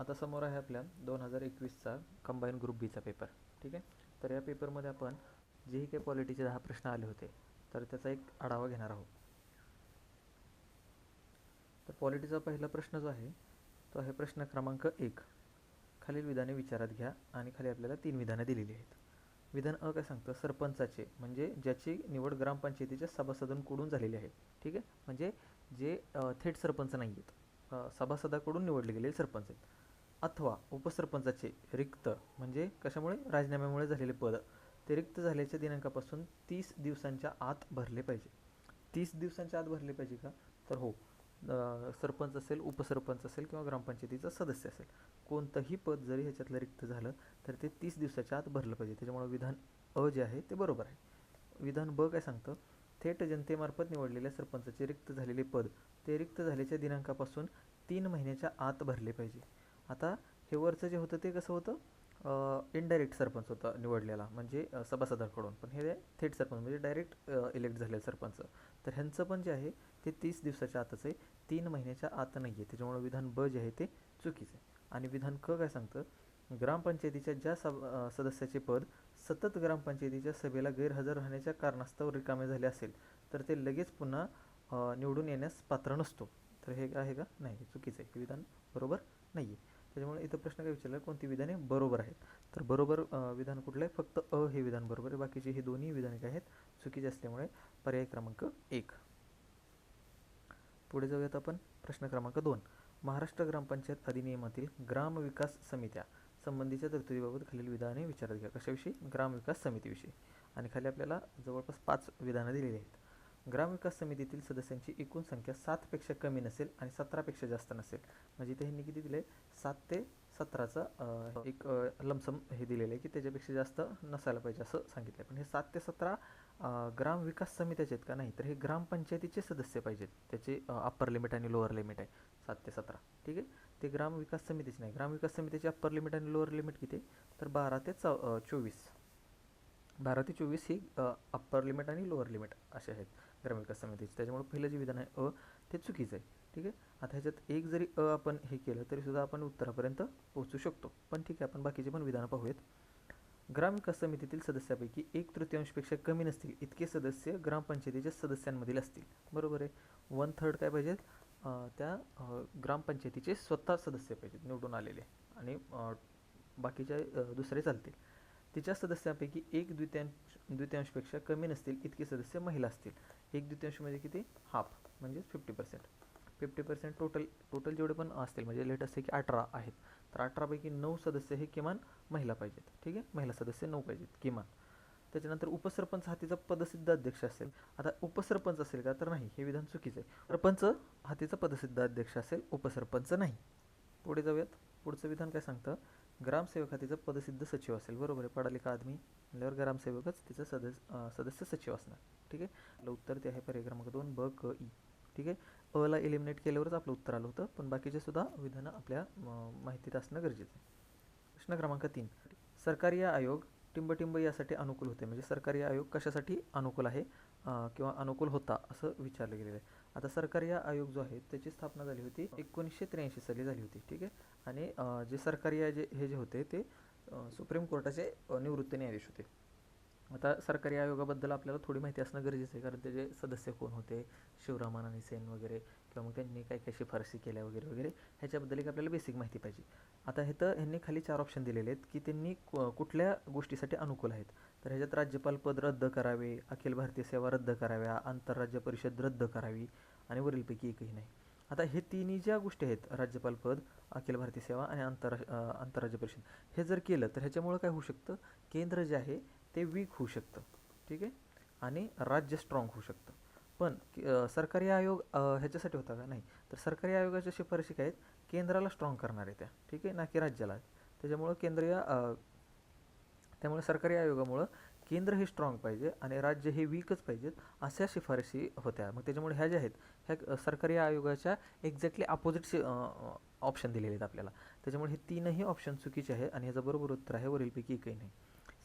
आता समोर आहे आपल्या दोन हजार एकवीसचा कंबाईन ग्रुप बीचा पेपर ठीक आहे? तर या पेपरमध्ये आपण जेही काही पॉलिटीचे दहा प्रश्न आले होते. तर त्याचा एक आढावा घेणार आहोत. तर पॉलिटीचा पहिला प्रश्न जो आहे तो आहे प्रश्न क्रमांक एक. खालील विधाने विचारात घ्या आणि खाली आपल्याला तीन विधानं दिलेली आहेत. विधान अ काय सांगतं? सरपंचाचे म्हणजे ज्याची निवड ग्रामपंचायतीच्या सभासदांकडून झालेली आहे. ठीक आहे? म्हणजे जे थेट सरपंच नाही आहेत सभासदाकडून निवडले गेलेले सरपंच आहेत. अथवा उपसरपंचाचे रिक्त म्हणजे कशामुळे? राजीनाम्यामुळे झालेले पद. ते रिक्त झाल्याच्या दिनांकापासून तीस दिवसांच्या आत भरले पाहिजे. तीस दिवसांच्या आत भरले पाहिजे का? तर हो. सरपंच असेल उपसरपंच असेल किंवा ग्रामपंचायतीचा सदस्य असेल. कोणतंही पद जरी ह्याच्यातलं रिक्त झालं तर ते तीस दिवसाच्या आत भरलं पाहिजे. त्याच्यामुळे विधान अ जे आहे ते बरोबर आहे. विधान ब काय सांगतं? थेट जनतेमार्फत निवडलेल्या सरपंचाचे रिक्त झालेले पद ते रिक्त झाल्याच्या दिनांकापासून तीन महिन्याच्या आत भरले पाहिजे. आता हे वरचं जे होतं ते कसं होतं? इनडायरेक्ट सरपंच होता निवडलेला म्हणजे सभासदांकडून. पण हे थेट सरपंच म्हणजे डायरेक्ट इलेक्ट झालेले सरपंच. तर ह्यांचं पण जे आहे ते तीस दिवसाच्या आतच आहे. तीन महिन्याच्या आत नाही आहे त्याच्यामुळे विधान ब जे आहे ते चुकीचं आहे. आणि विधान क काय सांगतं? ग्रामपंचायतीच्या ज्या सब सदस्याचे पद सतत ग्रामपंचायतीच्या सभेला गैरहजर राहण्याच्या कारणास्तव रिकामे झाले असेल तर ते लगेच पुन्हा निवडून येण्यास पात्र नसतो. तर हे आहे का? नाही चुकीचं आहे. हे विधान बरोबर नाही आहे त्याच्यामुळे इथं प्रश्न काय विचारला कोणती विधाने बरोबर आहेत? तर बरोबर विधान कुठलं आहे फक्त अ हे विधान बरोबर आहे. बाकीचे हे दोन्ही विधाने काय आहेत? चुकीचे असल्यामुळे पर्याय क्रमांक एक. पुढे जाऊयात आपण. प्रश्न क्रमांक दोन. महाराष्ट्र ग्रामपंचायत अधिनियमातील ग्रामविकास समित्या संबंधीच्या तरतुदीबाबत खालील विधाने विचारात घ्या. कशाविषयी? ग्रामविकास समितीविषयी. आणि खाली आपल्याला जवळपास पाच विधानं दिलेली आहेत. ग्रामविकास समितीतील सदस्यांची एकूण संख्या सातपेक्षा कमी नसेल आणि सतरापेक्षा जास्त नसेल. म्हणजे इथे ह्यांनी किती दिले सात ते सतराचं एक लमसम हे दिलेलं आहे की त्याच्यापेक्षा जास्त नसायला पाहिजे असं सांगितलं पण हे सात ते सतरा ग्राम ग्रामविकास समित्याचे आहेत का नाही तर हे ग्रामपंचायतीचे सदस्य पाहिजेत. त्याचे अप्पर लिमिट आणि लोअर लिमिट आहे. सात ते सतरा. ठीक आहे? ते ग्रामविकास समितीचे नाही. ग्रामविकास समितीचे अप्पर लिमिट आणि लोअर लिमिट किती तर बारा ते चौ चोवीस. बारा ते चोवीस ही अप्पर लिमिट आणि लोअर लिमिट असे आहेत. ग्रामविकास समितीची त्याच्यामुळे पहिलं जे विधान आहे अ ते चुकीचं आहे. ठीक आहे? आता ह्याच्यात एक जरी अ आपण हे केलं तरीसुद्धा आपण उत्तरापर्यंत पोहोचू शकतो. पण ठीक आहे आपण बाकीचे पण विधानं पाहूयात. ग्रामविकास समितीतील सदस्यापैकी एक तृतीयांशपेक्षा कमी नसतील. इतके सदस्य ग्रामपंचायतीच्या सदस्यांमधील असतील. बरोबर आहे? वन थर्ड काय पाहिजेत? त्या ग्रामपंचायतीचे स्वतः सदस्य पाहिजेत निवडून आलेले. आणि बाकीच्या दुसरे चालतील. तिच्या सदस्यांपैकी एक द्वितीयांश द्वितीयांशपेक्षा कमी नसतील. इतके सदस्य महिला असतील. एक द्वितीयांश म्हणजे किती? हाफ म्हणजेच fifty percent fifty percent total total जेवढे पण असतील म्हणजे लेट असते की अठरा आहेत. तर अठरापैकी नऊ सदस्य हे किमान महिला पाहिजेत ठीक आहे? महिला सदस्य नऊ पाहिजेत किमान. त्याच्यानंतर उपसरपंच हातीचा पदसिद्ध अध्यक्ष असेल. आता उपसरपंच असेल का? तर नाही हे विधान चुकीचं आहे. सरपंच हातीचा पदसिद्ध अध्यक्ष असेल उपसरपंच नाही. पुढे जाऊयात. पुढचं विधान काय सांगतं? ग्रामसेवक हातीचा पदसिद्ध सचिव असेल. बरोबर आहे. पडालिका आदमी म्हणल्यावर ग्रामसेवकच तिचं सदस्य सदस्य सचिव असणार. ठीक आहे? आपलं उत्तर ते आहे पर्याय क्रमांक दोन ब क ई ठीक आहे? अला एलिमिनेट केल्यावरच आपलं उत्तर आलं होतं. पण बाकीचे सुद्धा विधानं आपल्या माहितीत असणं गरजेचं आहे. प्रश्न क्रमांक तीन. सरकारी आयोग टिंबटिंब यासाठी अनुकूल होते. म्हणजे सरकारी आयोग कशासाठी अनुकूल आहे? किंवा अनुकूल होता असं विचारलं गेलेलं आहे. आता सरकारी आयोग जो आहे त्याची स्थापना झाली होती. एकोणीसशे त्र्याऐंशी साली झाली होती ठीक आहे? आणि जे सरकारी जे हे जे होते ते सुप्रीम कोर्टाचे निवृत्त न्यायाधीश होते. आता सरकारी आयोगाबद्दल आपल्याला थोडी माहिती असणं गरजेचं आहे कारण त्याचे सदस्य कोण होते? शिवरामानानी सेन वगैरे किंवा मग त्यांनी काय काय शिफारसी केल्या वगैरे वगैरे ह्याच्याबद्दल एक आपल्याला बेसिक माहिती पाहिजे. आता हे तर ह्यांनी खाली चार ऑप्शन दिलेले आहेत की त्यांनी कु- कुठल्या गोष्टीसाठी अनुकूल आहेत? तर ह्याच्यात राज्यपाल पद रद्द करावे अखिल भारतीय सेवा रद्द कराव्या आंतरराज्य परिषद रद्द करावी आणि वरीलपैकी एकही नाही. आता हे तिन्ही ज्या गोष्टी आहेत राज्यपाल पद अखिल भारतीय सेवा आणि आंतर आंतरराज्य परिषद हे जर केलं तर ह्याच्यामुळं काय होऊ शकतं? केंद्र जे आहे ते वीक होऊ शकतं. ठीक आहे? आणि राज्य स्ट्रॉंग होऊ शकतं. पण सरकारी आयोग ह्याच्यासाठी होता का? नाही. तर सरकारी आयोगाच्या शिफारशी काय आहेत? केंद्राला स्ट्रॉंग करणार आहे त्या. ठीक आहे? ना की राज्याला. त्याच्यामुळं केंद्रीय त्यामुळे सरकारी आयोगामुळं केंद्र हे स्ट्रॉंग पाहिजे आणि राज्य हे वीकच पाहिजेत अशा शिफारशी होत्या. मग त्याच्यामुळे ह्या ज्या आहेत ह्या सरकारी आयोगाच्या एक्झॅक्टली अपोजिट ऑप्शन दिलेले आहेत आपल्याला. त्याच्यामुळे हे तीनही ऑप्शन चुकीचे आहे आणि ह्याचं बरोबर उत्तर आहे वरीलपैकी एकही नाही.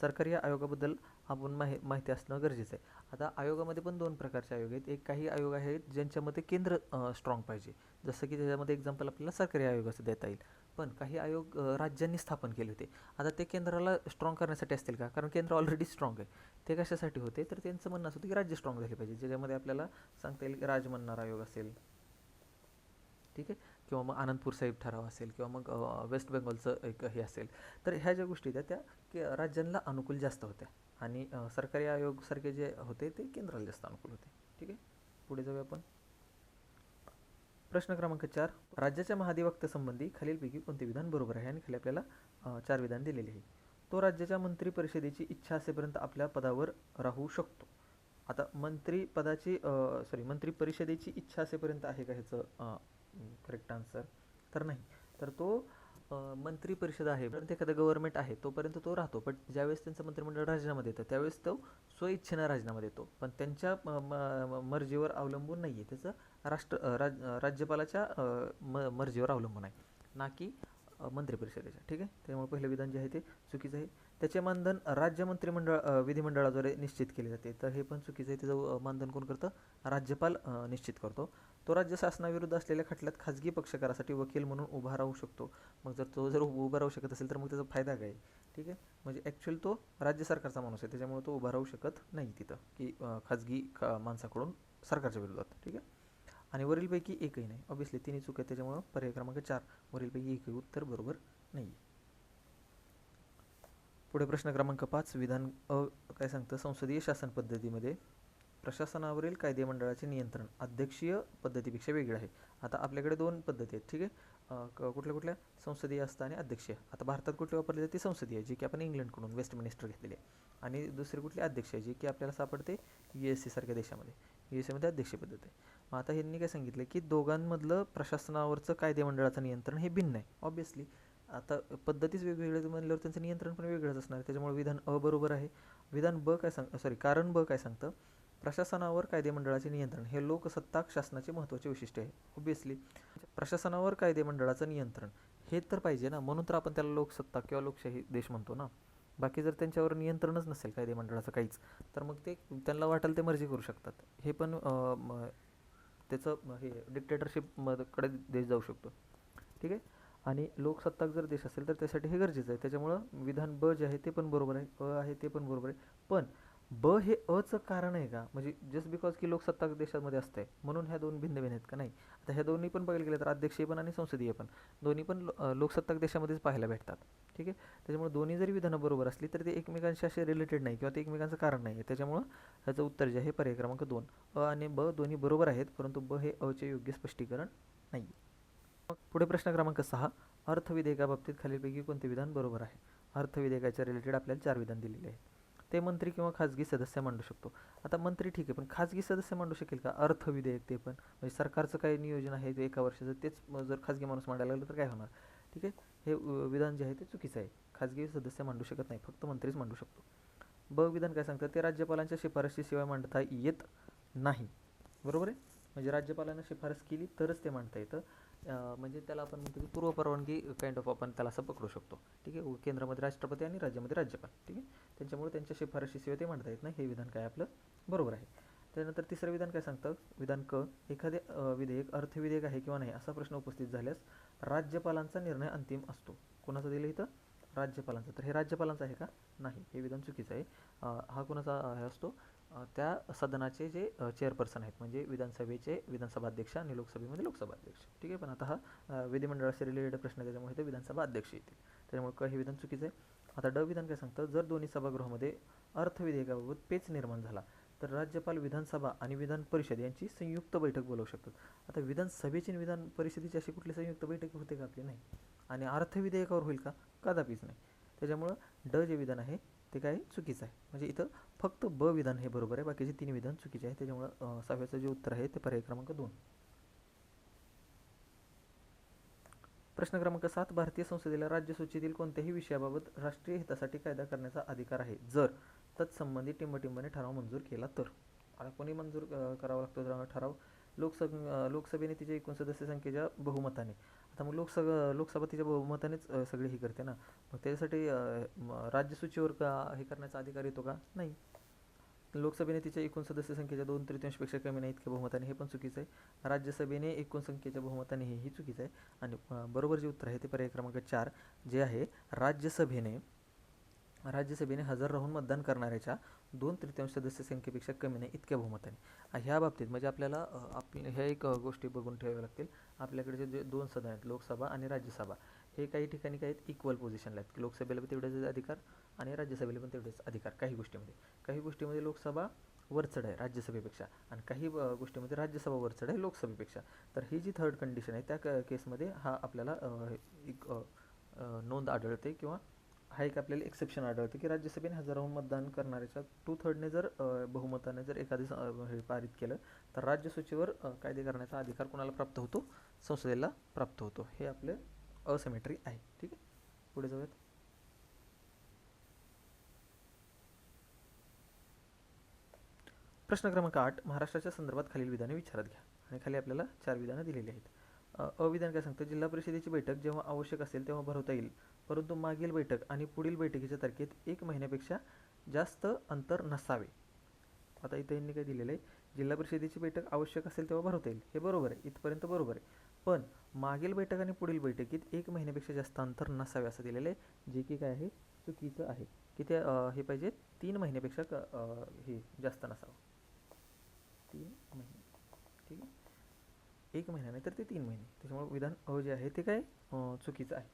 सरकारी आयोगाबद्दल आपण माहि माहिती असणं गरजेचं आहे. आता आयोगामध्ये पण दोन प्रकारचे आयोग आहेत. एक काही आयोग आहेत ज्यांच्यामध्ये केंद्र स्ट्रॉंग पाहिजे. जसं की त्याच्यामध्ये एक्झाम्पल आपल्याला सरकारी आयोगाचं देता येईल. पण काही आयोग राज्यांनी स्थापन केले होते. आता ते केंद्राला स्ट्रॉंग करण्यासाठी असतील का? कारण केंद्र ऑलरेडी स्ट्रॉंग आहे. ते कशासाठी होते? तर त्यांचं म्हणणं असं होतं की राज्य स्ट्रॉंग झाले पाहिजे. ज्याच्यामध्ये आपल्याला सांगता येईल की म्हणणार आयोग असेल. ठीक आहे? किंवा मग आनंदपूर साहेब ठराव असेल किंवा मग वेस्ट बेंगॉलचं एक हे असेल. तर ह्या ज्या गोष्टी त्या त्या राज्यांना अनुकूल जास्त होत्या. आणि सरकारी आयोगसारखे जे होते ते केंद्राला जास्त अनुकूल होते. ठीक आहे? पुढे जाऊया आपण. प्रश्न क्रमांक चार राज्याच्या महाधिवक्त्यासंबंधी खालीलपैकी कोणते विधान बरोबर आहे? आणि खाली आपल्याला चार विधान दिलेले आहे तो राज्याच्या मंत्री परिषदेची इच्छा असेपर्यंत आपल्या पदावर राहू शकतो. आता मंत्री पदाची सॉरी मंत्री परिषदेची इच्छा असेपर्यंत आहे का ह्याचं करेक्ट आन्सर तर नाही. तर तो मंत्री परिषद आहे परंतु एखादं गव्हर्नमेंट आहे तोपर्यंत तो राहतो. पण ज्यावेळेस त्यांचं मंत्रिमंडळ राजीनामा देतं त्यावेळेस तो स्वइच्छेनं राजीनामा देतो. पण त्यांच्या म- मर्जीवर अवलंबून नाही आहे त्याचं राष्ट्र राज राज्यपालाच्या म मर्जीवर अवलंबून आहे. ना की मंत्रिपरिषदेच्या मंत्री परिषदेच्या. ठीक आहे? त्यामुळे पहिलं विधान जे आहे ते चुकीचं आहे. त्याचे मानधन राज्य मंत्रिमंडळ विधिमंडळाद्वारे निश्चित केले जाते. तर हे पण चुकीचं आहे. त्याचं मानधन कोण करतं? राज्यपाल निश्चित करतो. तो राज्य शासनाविरुद्ध असलेल्या खटल्यात खाजगी पक्षकारासाठी वकील म्हणून उभा राहू शकतो. मग जर तो जर उभा राहू शकत असेल तर मग त्याचा फायदा काय? ठीक आहे? म्हणजे ॲक्च्युअल तो राज्य सरकारचा माणूस आहे. त्याच्यामुळे तो उभा राहू शकत नाही तिथं. की खाजगी खा माणसाकडून सरकारच्या विरोधात. ठीक आहे? आणि वरीलपैकी एकही नाही. ऑब्विसली तिन्ही चूक आहे त्याच्यामुळं पर्याय क्रमांक चार वरीलपैकी एकही उत्तर बरोबर नाही पुढे प्रश्न क्रमांक पाच विधान अ काय सांगतं? संसदीय शासन पद्धतीमध्ये प्रशासनावरील कायदे मंडळाचे नियंत्रण अध्यक्षीय पद्धतीपेक्षा वेगळं आहे. आता आपल्याकडे दोन पद्धती आहेत ठीक आहे? क- कुठल्या कुठल्या? संसदीय असतं आणि अध्यक्षीय. आता भारतात कुठली वापरली जाते? संसदीय जी की आपण इंग्लंडकडून वेस्ट मिनिस्टर घेतलेली आहे. आणि दुसरी कुठली? अध्यक्षीय जी की आपल्याला सापडते यू एस सीसारख्या देशामध्ये. यू एस एमध्ये अध्यक्षीय पद्धत आहे. मग आता ह्यांनी काय सांगितलं की दोघांमधलं प्रशासनावरचं कायदेमंडळाचं नियंत्रण हे भिन्न आहे ऑब्विसली आता पद्धतीच वेगवेगळ्या म्हणल्यावर त्यांचं नियंत्रण पण वेगळंच असणार आहे. त्याच्यामुळे विधान अ बरोबर आहे. विधान ब काय सांग सॉरी कारण ब काय सांगतं? प्रशासनावर कायदेमंडळाचे नियंत्रण हे लोकसत्ताक शासनाचे महत्त्वाचे वैशिष्ट्य आहे ऑब्विसली प्रशासनावर कायदेमंडळाचं नियंत्रण हे तर पाहिजे ना म्हणून तर आपण त्याला लोकसत्ता किंवा लोकशाही देश म्हणतो ना. बाकी जर त्यांच्यावर नियंत्रणच नसेल कायदेमंडळाचं काहीच तर मग ते त्यांना वाटेल ते मर्जी करू शकतात. हे पण त्याचं हे डिक्टेटरशिपमध्येकडे देश जाऊ शकतो. ठीक आहे? आणि लोकसत्ताक जर देश असेल तर त्यासाठी हे गरजेचं आहे. त्याच्यामुळं विधान ब जे आहे ते पण बरोबर आहे. अ आहे ते पण बरोबर आहे. पण ब हे अचं कारण आहे का? म्हणजे जस्ट बिकॉज की लोकसत्ताक देशामध्ये असते म्हणून ह्या दोन भिन्न भिन्न आहेत का? नाही. आता ह्या दोन्ही पण बघायला गेलं तर अध्यक्षीय पण आणि संसदीय पण. दोन्ही पण लोकसत्ताक देशामध्येच पाहायला भेटतात. ठीक आहे? त्याच्यामुळे दोन्ही जरी विधानं बरोबर असली तरी ते एकमेकांशी असे रिलेटेड नाही किंवा ते एकमेकांचं कारण नाही आहे. त्याच्यामुळं ह्याचं उत्तर जे आहे पर्याय क्रमांक दोन. अ आणि ब दोन्ही बरोबर आहेत परंतु ब हे अचे योग्य स्पष्टीकरण नाही मग पुढे प्रश्न क्रमांक सहा. अर्थविधेयकाबाबतीत खालीलपैकी कोणते विधान बरोबर आहे? अर्थविधेयकाच्या रिलेटेड आपल्याला चार विधान दिलेले आहेत. ते मंत्री किंवा खाजगी सदस्य मांडू शकतो. आता मंत्री ठीक आहे पण खाजगी सदस्य मांडू शकेल का? अर्थविधेयक ते पण. म्हणजे सरकारचं काही नियोजन आहे ते एका वर्षाचं तेच जर खाजगी माणूस मांडायला लागलं तर काय होणार? ठीक आहे? हे विधान जे आहे ते चुकीचं आहे. खाजगी सदस्य मांडू शकत नाही फक्त मंत्रीच मांडू शकतो. ब विधान काय सांगतं? ते राज्यपालांच्या शिफारशीशिवाय मांडता येत नाही. बरोबर आहे? म्हणजे राज्यपालांना शिफारस केली तरच ते मांडता येतं. म्हणजे त्याला आपण म्हणतो की पूर्वपरवानगी काइंड ऑफ आपण त्याला असं पकडू शकतो. ठीक आहे? केंद्रामध्ये राष्ट्रपती आणि राज्यामध्ये राज्यपाल. ठीक आहे? त्यांच्यामुळे त्यांच्या शिफारशीशिवाय ते मांडता येत नाही. हे विधान काय आपलं? बरोबर आहे. त्यानंतर तिसरं विधान काय सांगतं? विधान क एखादे विधेयक अर्थविधेयक आहे किंवा नाही असा प्रश्न उपस्थित झाल्यास राज्यपालांचा निर्णय अंतिम असतो. कोणाचं दिलं इथं? राज्यपालांचा. तर हे राज्यपालांचं आहे का? नाही. हे विधान चुकीचं आहे. हा कोणाचा हे असतो? त्या सदनाचे जे चेअरपर्सन आहेत म्हणजे विधानसभेचे विधानसभा अध्यक्ष आणि लोकसभेमध्ये लोकसभा अध्यक्ष ठीक आहे? पण आता हा विधिमंडळाशी रिलेटेड प्रश्न त्याच्यामुळे ते विधानसभा अध्यक्ष येतील. त्यामुळे क हे विधान चुकीचं आहे. आता ड विधान काय सांगतं? जर दोन्ही सभागृहामध्ये अर्थविधेयकाबाबत पेच निर्माण झाला तर राज्यपाल विधानसभा आणि विधान परिषद यांची संयुक्त बैठक बोलावू शकतात. आता विधानसभेची आणि विधान परिषदेची अशी कुठली संयुक्त बैठक होते का आपली? नाही. आणि अर्थविधेयकावर होईल का? कदापिच नाही. त्याच्यामुळं ड जे विधान आहे ते काय चुकीचं आहे. म्हणजे इथं फक्त ब विधान हे बरोबर आहे बाकीचे तीन विधान चुकीचे आहे. त्याच्यामुळं सहाव्याचं जे उत्तर आहे ते पर्याय क्रमांक दोन. प्रश्न क्रमांक सात भारतीय संसदेला राज्यसूचीतील कोणत्याही विषयाबाबत राष्ट्रीय हितासाठी कायदा करण्याचा अधिकार आहे. जर तत्संबंधी टिंबटिंबाने ठराव मंजूर केला तर. आता कोणी मंजूर करावा लागतो ठराव- ठराव लोकसभ लोकसभेने तिच्या एकूण सदस्य संख्येच्या बहुमताने. आता मग लोकसभा लोकसभा तिच्या बहुमतानेच सगळे सगळी करते ना. मग त्याच्यासाठी राज्यसूचीवर का हे करण्याचा अधिकार येतो का? नाही. लोकसभेने तिच्या एकूण सदस्य संख्येच्या दोन तृतीयांशपेक्षा कमी नाही इतक्या बहुमताने. हे पण चुकीचं आहे. राज्यसभेने एकूण संख्येच्या बहुमताने हेही चुकीचं आहे. आणि बरोबर जे उत्तर आहे ते पर्याय क्रमांक चार जे आहे राज्यसभेने राज्यसभेने हजर राहून मतदान करणाऱ्याच्या दोन तृतीयांश सदस्य संख्येपेक्षा कमी नाही इतक्या बहुमताने. ह्या बाबतीत म्हणजे आपल्याला आप आपल्या ह्या एक गोष्टी बघून ठेवाव्या लागतील. आपल्याकडे जे दोन सदन आहेत लोकसभा आणि राज्यसभा हे काही ठिकाणी काही आहेत इक्वल पोझिशनला आहेत. लोकसभेला पण तेवढेच अधिकार आणि राज्यसभेला पण तेवढेच अधिकार काही गोष्टीमध्ये. काही गोष्टीमध्ये लोकसभा वरचढ आहे राज्यसभेपेक्षा आणि काही गोष्टीमध्ये राज्यसभा वरचढ आहे लोकसभेपेक्षा. तर ही जी थर्ड कंडिशन आहे त्या क केसमध्ये हा आपल्याला एक नोंद आढळते किंवा हा एक आपल्याला एक्सेप्शन आढळतं की राज्यसभेने हजाराहून मतदान करणाऱ्याच्या टू थर्डने जर बहुमताने जर एखादी हे पारित केलं तर राज्यसूचीवर कायदे करण्याचा अधिकार कोणाला प्राप्त होतो? संसदेला प्राप्त होतो. हे आपले असिमेट्री आहे. ठीक आहे? पुढे जाऊयात. प्रश्न क्रमांक आठ महाराष्ट्राच्या संदर्भात खालील विधाने विचारात घ्या. आणि खाली आपल्याला चार विधानं दिलेली आहेत. अ, अविधान काय सांगतं? जिल्हा परिषदेची बैठक जेव्हा आवश्यक असेल तेव्हा भरवता येईल. परंतु मागील बैठक आणि पुढील बैठकीच्या तारखेत एक महिन्यापेक्षा जास्त अंतर नसावे. आता इथं यांनी काय दिलेलं आहे? जिल्हा परिषदेची बैठक आवश्यक असेल तेव्हा भरवता येईल. हे बरोबर आहे. इथपर्यंत बरोबर आहे. पण मागील बैठक आणि पुढील बैठकीत एक महिन्यापेक्षा जास्त अंतर नसावे असं दिलेलं आहे. जे की काय आहे? चुकीचं आहे. की ते हे पाहिजे तीन महिन्यापेक्षा क हे जास्त नसावं. तीन महिने. ठीक आहे? एक महिना नाही तर ते तीन महिने. त्याच्यामुळे विधान अ जे आहे ते काय चुकीचं आहे.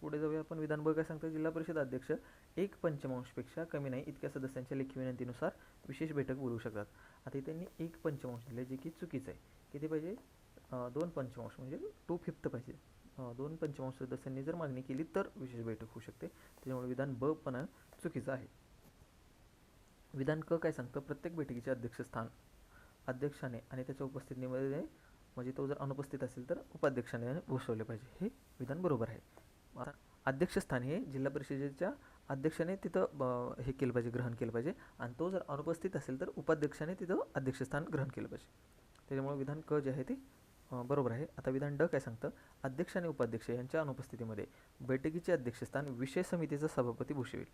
पुढे जाऊया आपण विधान ब काय सांगतं जिल्हा परिषद अध्यक्ष एक पंचमांशपेक्षा कमी नाही इतक्या सदस्यांच्या लेखी विनंतीनुसार विशेष बैठक बोलवू शकतात. आता त्यांनी एक पंचमांश दिले जे की चुकीचं आहे. किती पाहिजे? दोन पंचमांश म्हणजे टू फिफ्थ पाहिजे. दोन पंचमांश सदस्यांनी जर मागणी केली तर विशेष बैठक होऊ शकते. त्याच्यामुळे विधान ब पण चुकीचं आहे. विधान क काय सांगतं? प्रत्येक बैठकीचे अध्यक्षस्थान अध्यक्षाने आणि त्याच्या उपस्थितीमध्ये म्हणजे तो जर अनुपस्थित असेल तर उपाध्यक्षाने भूषवले पाहिजे. हे विधान बरोबर आहे. आता अध्यक्षस्थान हे जिल्हा परिषदेच्या अध्यक्षाने तिथं ब- हे केलं पाहिजे ग्रहण केलं पाहिजे. आणि तो जर अनुपस्थित असेल तर उपाध्यक्षाने तिथं अध्यक्षस्थान ग्रहण केलं पाहिजे. त्याच्यामुळे विधान क जे आहे ते बरोबर आहे. आता विधान ड काय सांगतं? अध्यक्ष आणि उपाध्यक्ष यांच्या अनुपस्थितीमध्ये बैठकीचे अध्यक्षस्थान विषय समितीचा सभापती भूषवेल.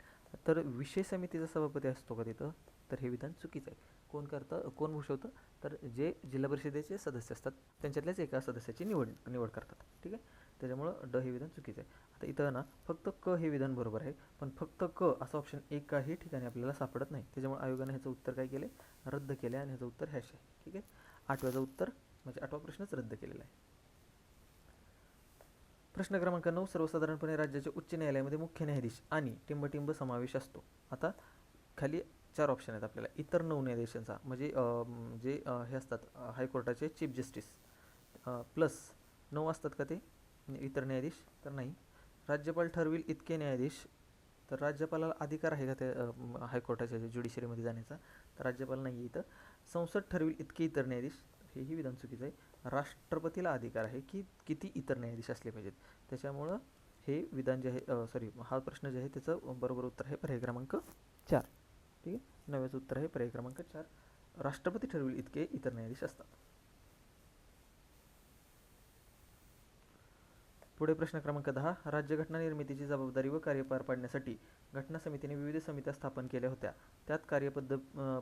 तर विषय समितीचा सभापती असतो का तिथं? तर हे विधान चुकीचं आहे. कोण करतं? कोण भूषवतं? तर जे जिल्हा परिषदेचे सदस्य असतात त्यांच्यातल्याच एका सदस्याची निवड निवड करतात. ठीक आहे? त्याच्यामुळं ड हे विधान चुकीचं आहे. तर इथं ना फक्त क हे विधान बरोबर आहे. पण फक्त क असं ऑप्शन एकाही ठिकाणी आपल्याला सापडत नाही. त्याच्यामुळे आयोगाने ह्याचं उत्तर काय केले रद्द केले आणि ह्याचं उत्तर हॅश आहे. ठीक आहे? आठव्याचं उत्तर म्हणजे आठवा प्रश्नच रद्द केलेला आहे. प्रश्न क्रमांक नऊ सर्वसाधारणपणे राज्याच्या उच्च न्यायालयामध्ये मुख्य न्यायाधीश आणि टिंबटिंब समावेश असतो. आता खाली चार ऑप्शन आहेत आपल्याला. इतर नऊ न्यायाधीशांचा म्हणजे जे हे असतात हायकोर्टाचे चीफ जस्टिस प्लस नऊ असतात का ते? इतर न्यायाधीश तर नाही. राज्यपाल ठरविल इतके न्यायाधीश. तर राज्यपालाला अधिकार आहे का ते हायकोर्टाच्या ज्युडिशरीमध्ये जाण्याचा? तर राज्यपाल नाही आहे इथं. संसद ठरविल इतके इतर न्यायाधीश हेही विधान चुकीचं आहे. राष्ट्रपतीला अधिकार आहे की किती इतर न्यायाधीश असले पाहिजेत? त्याच्यामुळं हे विधान जे आहे सॉरी हा प्रश्न जे आहे त्याचं बरोबर उत्तर आहे पर्याय क्रमांक चार. ठीक आहे? नव्याचं उत्तर आहे पर्याय क्रमांक चार. राष्ट्रपती ठरविल इतके इतर न्यायाधीश असतात. पुढे प्रश्न क्रमांक दहा. राज्यघटना निर्मितीची जबाबदारी व कार्य पार पाडण्यासाठी घटना समितीने विविध समित्या स्थापन केल्या होत्या. त्यात कार्यपद्ध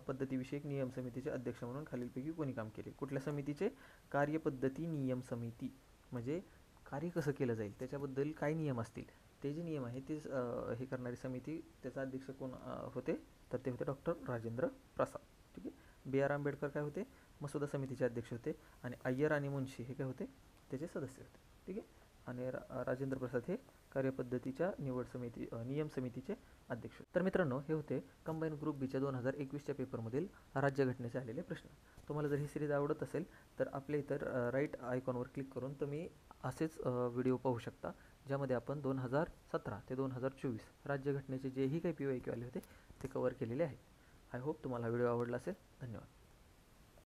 पद्धतीविषयक नियम समितीचे अध्यक्ष म्हणून खालीलपैकी कोणी काम केले? कुठल्या समितीचे? कार्यपद्धती नियम समिती. म्हणजे कार्य कसं केलं जाईल? त्याच्याबद्दल काय नियम असतील? ते जे नियम आहे ते हे करणारी समिती त्याचा अध्यक्ष कोण होते? तर ते होते डॉक्टर राजेंद्र प्रसाद. ठीक आहे? बी आर आंबेडकर काय होते? मसुदा समितीचे अध्यक्ष होते. आणि अय्यर आणि मुन्शी हे काय होते? त्याचे सदस्य होते. ठीक आहे? आणि रा राजेंद्र प्रसाद हे कार्यपद्धतीच्या निवड समिती नियम समितीचे अध्यक्ष तर मित्रांनो हे होते कंबाईन ग्रुप बीच्या दोन हजार एकवीसच्या पेपरमधील राज्यघटनेचे आलेले प्रश्न. तुम्हाला जर ही सिरीज आवडत असेल तर आपल्या इतर राईट आयकॉनवर क्लिक करून तुम्ही असेच व्हिडिओ पाहू शकता ज्यामध्ये आपण दोन हजार सतरा ते दोन हजार चोवीस राज्यघटनेचे जेही काही पी वाय क्यू आले होते ते कवर केलेले आहे आय होप तुम्हाला व्हिडिओ आवडला असेल. धन्यवाद.